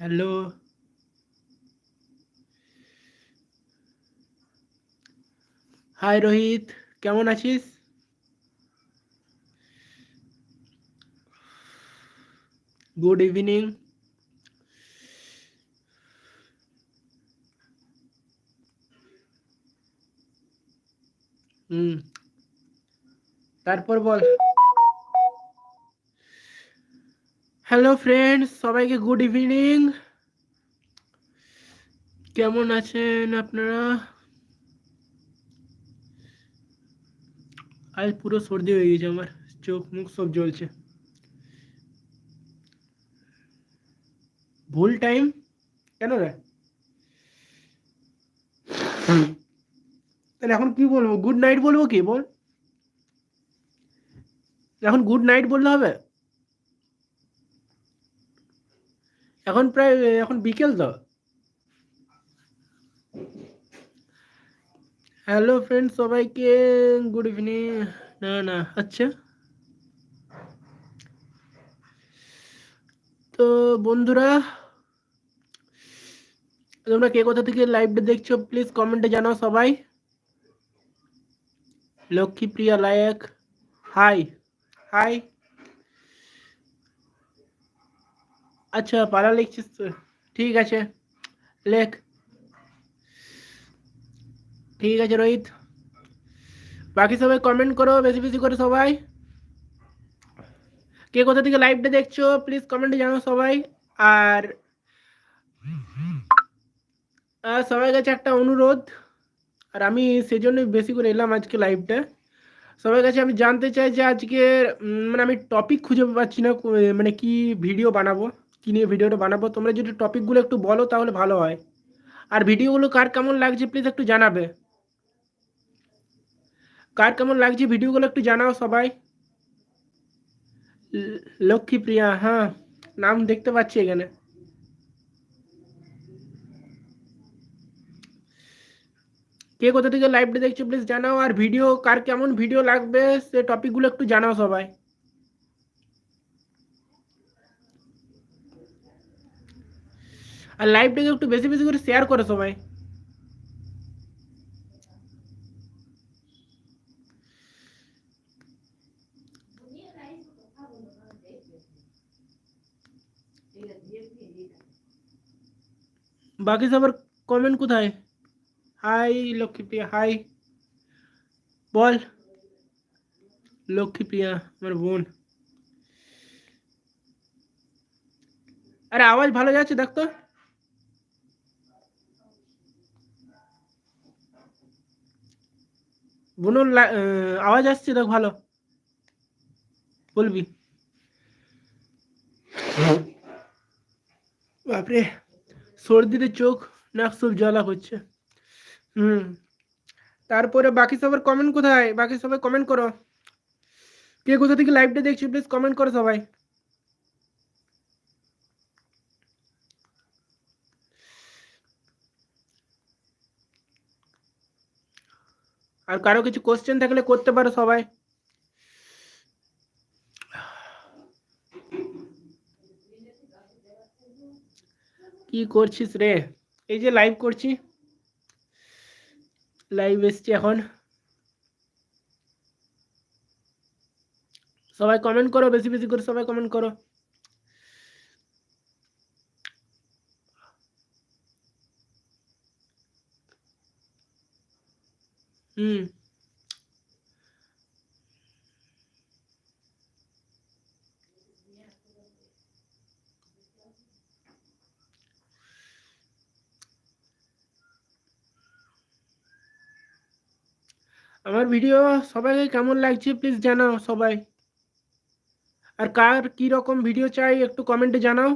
Hello. High Rohit কেমন আছিস? Good evening. হুম। তারপর বল। হ্যালো ফ্রেন্ডস সবাইকে গুড ইভিনিং কেমন আছেন আপনারা? আজ পুরো সর্দি হয়ে গেছে আমার। চোখ মুখ সব জ্বলছে। ভুল টাইম কেন রে? তাহলে এখন কি বলব? গুড নাইট বলব কি? বল। এখন গুড নাইট বললে হবে? এখন প্রায়, এখন বিকেল তো। হ্যালো ফ্রেন্ড সবাইকে গুড ইভিনিং না না আচ্ছা। তো বন্ধুরা, তোমরা কে কোথা থেকে লাইভটা দেখছ প্লিজ কমেন্টে জানাও সবাই। লক্ষ্মীপ্রিয়া লায়ক হাই হাই আচ্ছা পালা লিখছিস তো। ঠিক আছে, লেখ। ঠিক আছে, রোহিত। বাকি সবাই কমেন্ট করো, বেশি বেশি করে সবাই। কে কোথা থেকে লাইভটা দেখছ প্লিজ কমেন্টে জানাও সবাই। আর সবার কাছে একটা অনুরোধ, আর আমি সেজন্যই বেশি করে এলাম আজকে লাইভটা সবার কাছে আমি জানতে চাই যে আজকে মানে আমি টপিক খুঁজে পাচ্ছি না মানে কি ভিডিও বানাবো। কী নিয়ে ভিডিওটা বানাবো? তোমরা যদি টপিকগুলো একটু বলো তাহলে ভালো হয়। আর ভিডিওগুলো কার কেমন লাগছে প্লিজ একটু জানাবে। কার কেমন লাগছে ভিডিওগুলো একটু জানাও সবাই। লক্ষ্মীপ্রিয়া হ্যাঁ নাম দেখতে পাচ্ছি এখানে। কে কোথা থেকে লাইভটা দেখছ প্লিজ জানাও। আর ভিডিও, কার কেমন ভিডিও লাগবে সে টপিকগুলো একটু জানাও সবাই। আর লাইভটাকে একটু বেশি বেশি করে শেয়ার করো সবাই। বাকি সবার কমেন্ট কোথায়? হাই লক্ষ্মীপ্রিয়া হাই বল। লক্ষ্মীপ্রিয়া, আমার বোন। আরে আওয়াজ ভালো যাচ্ছে, দেখ বোনের আওয়াজ আসছে দেখ ভালো। বলবি। বাপরে, সর্দিতে চোখ, নাক সব জ্বালা হচ্ছে। হুম। তারপরে বাকি সবার কমেন্ট কোথায়? বাকি সবাই কমেন্ট করো। কে কোথা থেকে লাইভটা দেখছি প্লিজ কমেন্ট করো সবাই। আর কারও কিছু কোশ্চেন থাকলে করতে পারো সবাই। কি করছিস রে? এই যে লাইভ করছি। লাইভ এসছি এখন। সবাই কমেন্ট করো, বেশি বেশি করে সবাই কমেন্ট করো। হুম। আমার ভিডিও সবাইকে কেমন লাগছে প্লিজ জানাও সবাই। আর কার কী রকম ভিডিও চাই একটু কমেন্টে জানাও।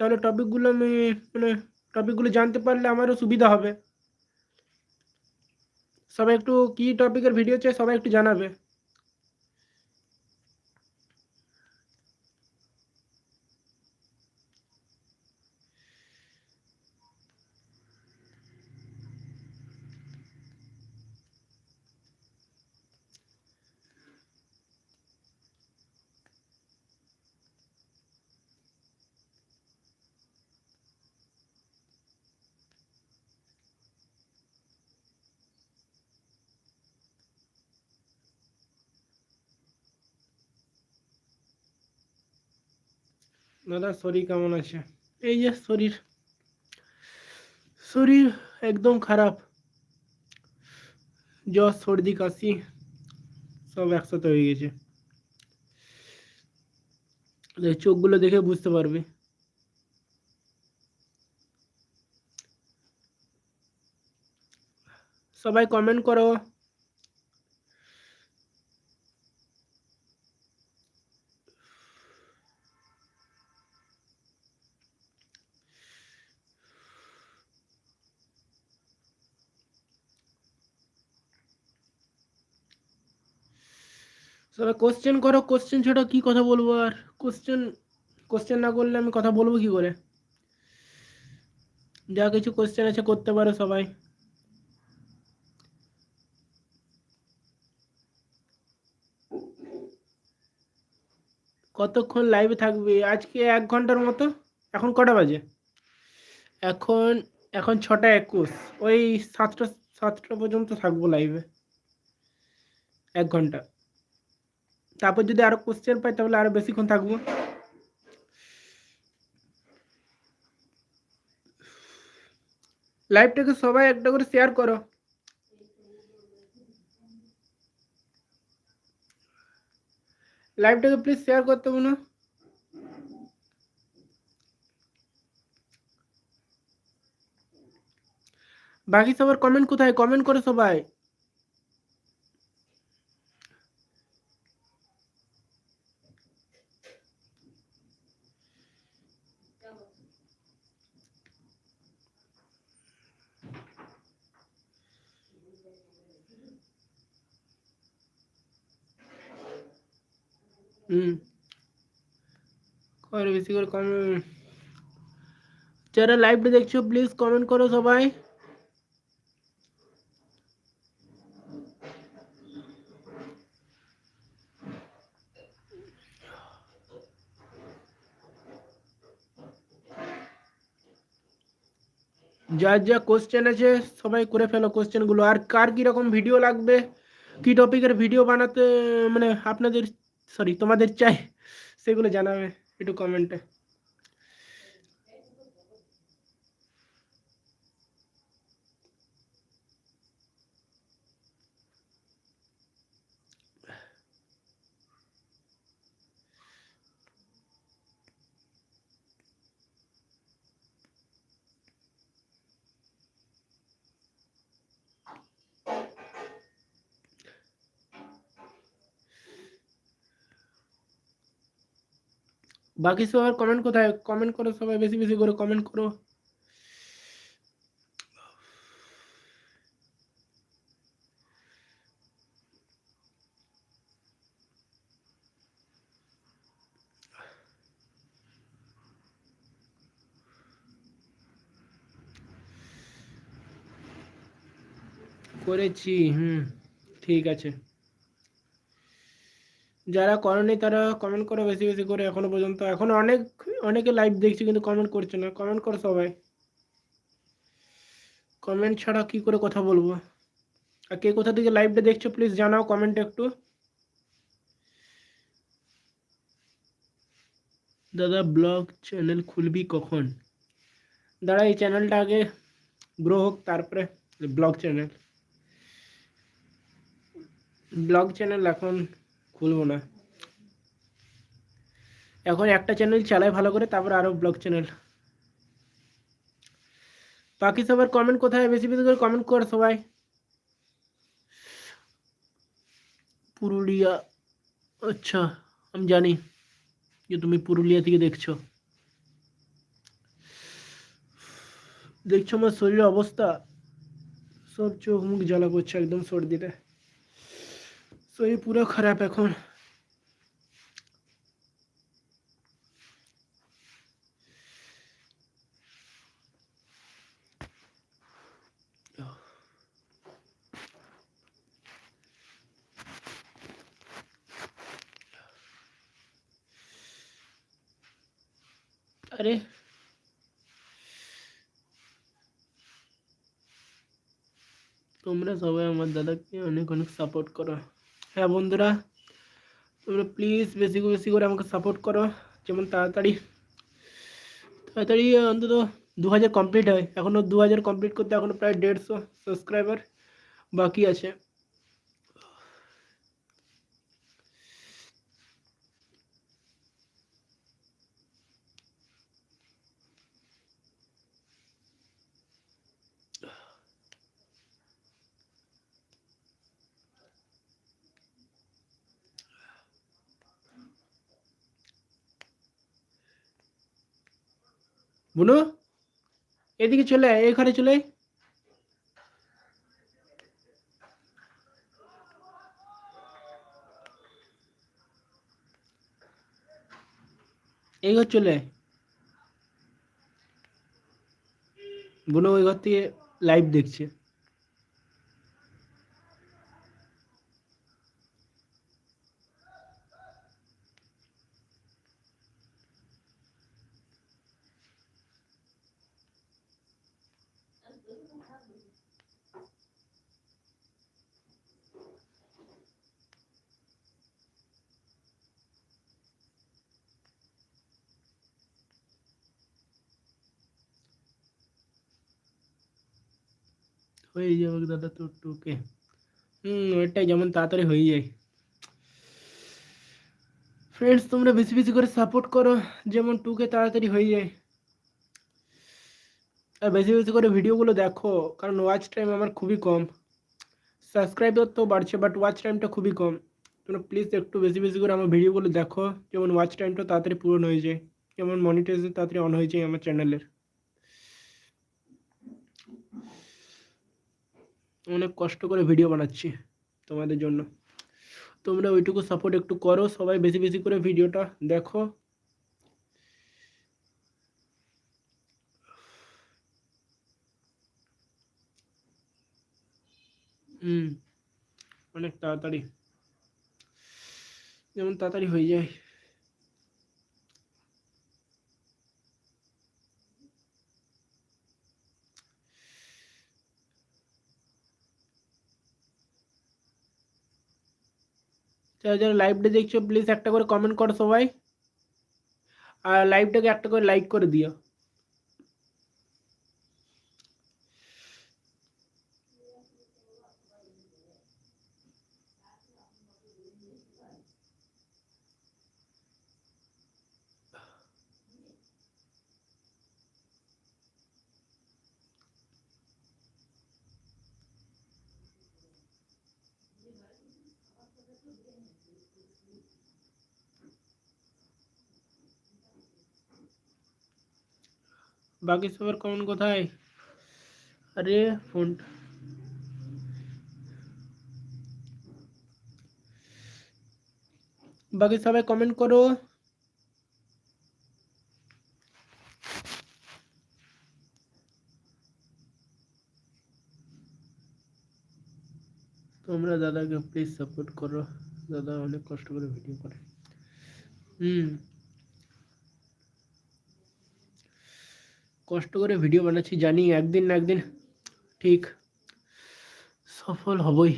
তাহলে টপিকগুলো আমি মানে টপিকগুলো জানতে পারলে আমারও সুবিধা হবে। সবাই একটু কী টপিকের ভিডিও চাই সবাই একটু জানাবে। দাদা, শরীর কেমন আছে? এই যে শরীর শরীর একদম খারাপ। জ্বর, সর্দি, কাশি, সব একসাথে হয়ে গেছে। চোখগুলো দেখে বুঝতে পারবে। সবাই কমেন্ট করো। সবাই কোশ্চেন করো কোশ্চেন ছাড়া কি কথা বলব আর? কোশ্চেন কোশ্চেন না করলে আমি কথা বলব কি করে? যা কিছু কোশ্চেন আছে করতে পারো সবাই। কতক্ষণ লাইভে থাকবে? আজকে এক ঘণ্টার মতো? এখন কটা বাজে? এখন এখন ছটা একুশ। ওই সাতটা সাতটা পর্যন্ত থাকব লাইভে এক ঘণ্টা। তারপর যদি আরও কোশ্চেন পাই, তাহলে আরও বেশিক্ষণ থাকব। লাইভটাকে সবাই একটা করে শেয়ার করো। লাইভটাকে প্লিজ শেয়ার করতে বলো। বাকি সবার কমেন্ট কোথায়? কমেন্ট করে সবাই। হুম করে বেশি করে কমেন্ট যারা লাইভটা দেখছ প্লিজ কমেন্ট করো সবাই। যার যা কোশ্চেন আছে, সবাই করে ফেলো কোশ্চেনগুলো আর কার কীরকম ভিডিও লাগবে, কি টপিকের ভিডিও বানাতে মানে আপনাদের সরি তোমাদের চাই সেগুলো জানাবে একটু কমেন্টে বাকি সবার কমেন্ট কোথায়? কমেন্ট করো সবাই, বেশি বেশি করে কমেন্ট করো। করেছি, হুম, ঠিক আছে। যারা করেনি তারা কমেন্ট করো বেশি বেশি করে। এখনও পর্যন্ত, এখনও অনেক, অনেকে লাইভ দেখছি কিন্তু কমেন্ট করছে না। কমেন্ট করো সবাই। কমেন্ট ছাড়া কি করে কথা বলব? আর কে কোথা থেকে লাইভটা দেখছ প্লিজ জানাও কমেন্টে একটু। দাদা ব্লগ চ্যানেল খুলবি কখন? দাদা, এই চ্যানেলটা আগে গ্রো হোক, তারপরে ব্লগ চ্যানেল ব্লগ চ্যানেল এখন খুলবো না। এখন একটা চ্যানেল চালাই ভালো করে, তারপর আরও ব্লগ চ্যানেল বাকি সবার কমেন্ট কোথায়? বেশি বেশি করে কমেন্ট কর সবাই। পুরুলিয়া আচ্ছা আমি জানি যে তুমি পুরুলিয়া থেকে দেখছ। দেখছ আমার শরীরের অবস্থা? সব চোখ মুখ জ্বালা করছে, একদম সর্দিতে শরীর পুরো খারাপ এখন আরে তোমরা সবাই আমার দাদাকে অনেক অনেক সাপোর্ট করো হ্যাঁ বন্ধুরা, তোমরা প্লিজ বেশি বেশি করে আমাকে সাপোর্ট করো, যেমন তাড়াতাড়ি। তাড়াতাড়ি, অন্তত দু হাজার কমপ্লিট হয়। এখনও দু হাজার কমপ্লিট করতে এখনও প্রায় দেড়শো সাবস্ক্রাইবার বাকি আছে। বুনু, এদিকে চলে আয় ঘরে চলে। এই ঘর চলে। বুনু ওই ঘর থেকে লাইভ দেখছে হয়ে যাবে দাদা তোর টুকে হুম ওইটাই যেমন তাড়াতাড়ি হয়ে যায় ফ্রেন্ডস তোমরা বেশি বেশি করে সাপোর্ট করো যেমন টুকে তাড়াতাড়ি হয়ে যায় আর বেশি বেশি করে ভিডিওগুলো দেখো, কারণ ওয়াচ টাইম আমার খুবই কম। সাবস্ক্রাইবার তো বাড়ছে বাট ওয়াচ টাইমটা খুবই কম। তোমরা প্লিজ একটু বেশি বেশি করে আমার ভিডিওগুলো দেখো, যেমন ওয়াচ টাইমটা তাড়াতাড়ি পূরণ হয়ে যায়, যেমন মনিটাইজেশন তাড়াতাড়ি অন হয়ে যায় আমার চ্যানেলের অনেক কষ্ট করে ভিডিও বানাচ্ছি তোমাদের জন্য। তোমরা ওইটুকু সাপোর্ট একটু করো, সবাই বেশি বেশি করে ভিডিওটা দেখো। হুম অনেক তাড়াতাড়ি যেমন তাড়াতাড়ি হয়ে যায় যারা যারা লাইভটা দেখছ প্লিজ একটা করে কমেন্ট করো সবাই আর লাইভটাকে একটা করে লাইক করে দিও বাকি সবার কমেন্ট কোথায়? আরে, ফোন বাকি সবাই কমেন্ট করো। তোমরা দাদাকে প্লিজ সাপোর্ট করো। দাদা অনেক কষ্ট করে ভিডিও করে। হুম। কষ্ট করে ভিডিও বানাচ্ছি জানি একদিন না একদিন ঠিক সফল হবই।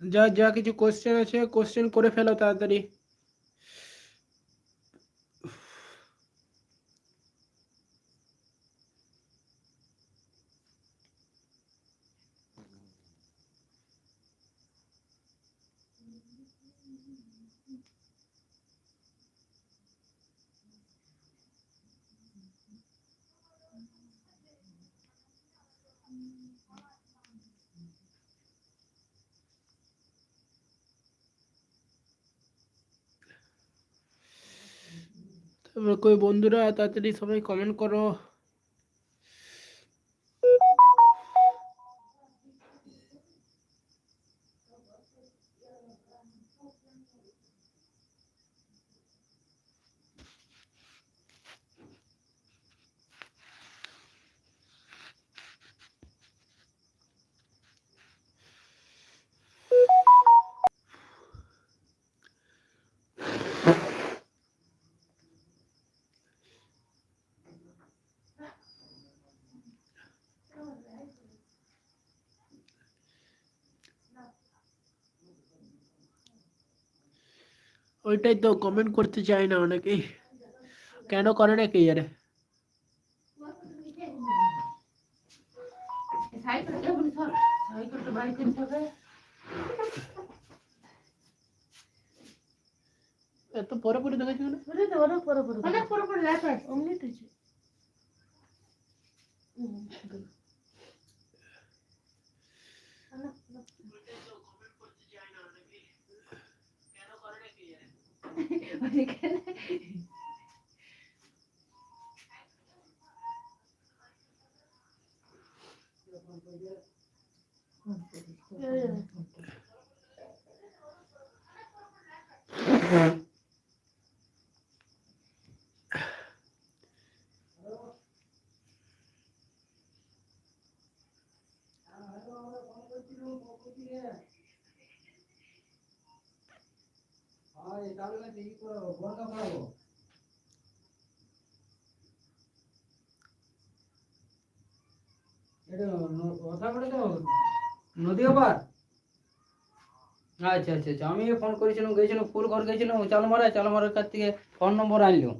যা যা কিছু কোশ্চেন আছে কোশ্চেন করে ফেলো তাড়াতাড়ি। তারপর কই বন্ধুরা তাড়াতাড়ি সবাই কমেন্ট করো। ওইটাই তো কমেন্ট করতে চায় না অনেকেই। কেন করে না কে হবে এত পরে পরে দেখাচ্ছি তো অনেক পরে পরে অনেক পরে পরে লাইট আছে অমনি তুইছে নদী ওপার আচ্ছা আচ্ছা আচ্ছা। আমি ফোন করেছিলাম গেছিলাম ফুল ঘর গেছিলাম চালমারা, চালমারের চাল মারার কাছ থেকে ফোন নম্বর আনলো।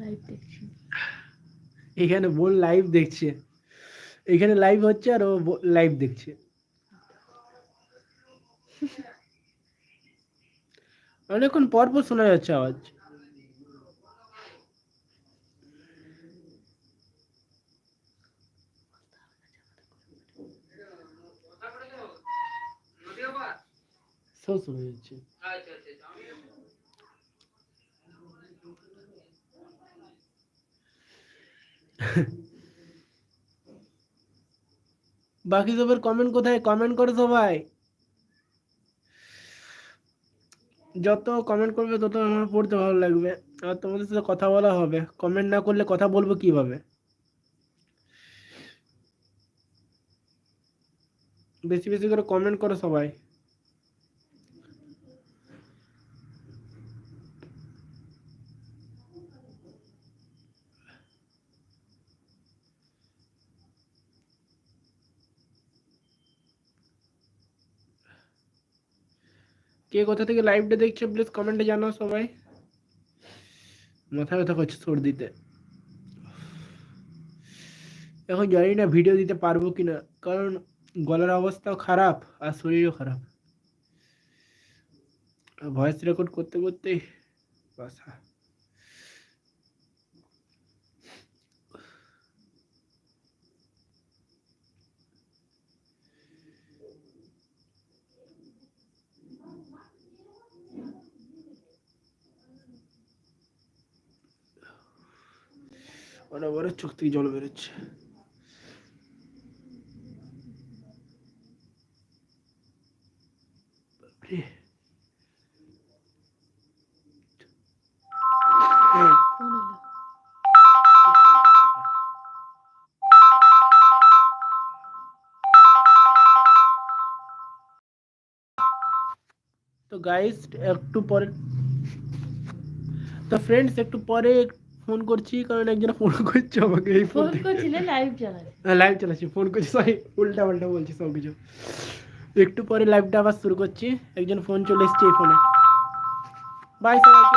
লাইভ দেখছি। এখানে বোন লাইভ দেখছে। এখানে লাইভ হচ্ছে আর ও লাইভ দেখছে। অনেকক্ষণ পর পর শোনা যাচ্ছে আওয়াজ। সব শোনা যাচ্ছে। বাকি সবার কমেন্ট কোথায়? কমেন্ট করো সবাই। যত কমেন্ট করবে তত আমার পড়তে ভালো লাগবে। আর তোমাদের সাথে কথা বলা হবে। কমেন্ট না করলে কথা বলব কীভাবে? বেশি বেশি করে কমেন্ট করো সবাই। কে কোথা থেকে লাইভটা দেখছ প্লিজ কমেন্টে জানাও সবাই। মাথা ব্যথা করছে সর্দিতে। এখন জানি না ভিডিও দিতে পারব কি না, কারণ গলার অবস্থাও খারাপ আর শরীরও খারাপ। ভয়েস রেকর্ড করতে করতে বাসা বরাবর চোখ থেকে জল বেরোচ্ছে বাপরে। হ্যাঁ, ফোন এলো তো গাইস একটু পরে তো ফ্রেন্ডস একটু পরে ফোন করছি কারণ একজন ফোন করছে আমাকে এই ফোন করছিলে লাইভ চালাচ্ছি লাইভ চালাচ্ছি ফোন করছি সরি উল্টা পাল্টা বলছি সব কিছু। একটু পরে লাইভটা আবার শুরু করছি একজন ফোন চলে এসছে এই ফোনে। বাই সবাইকে।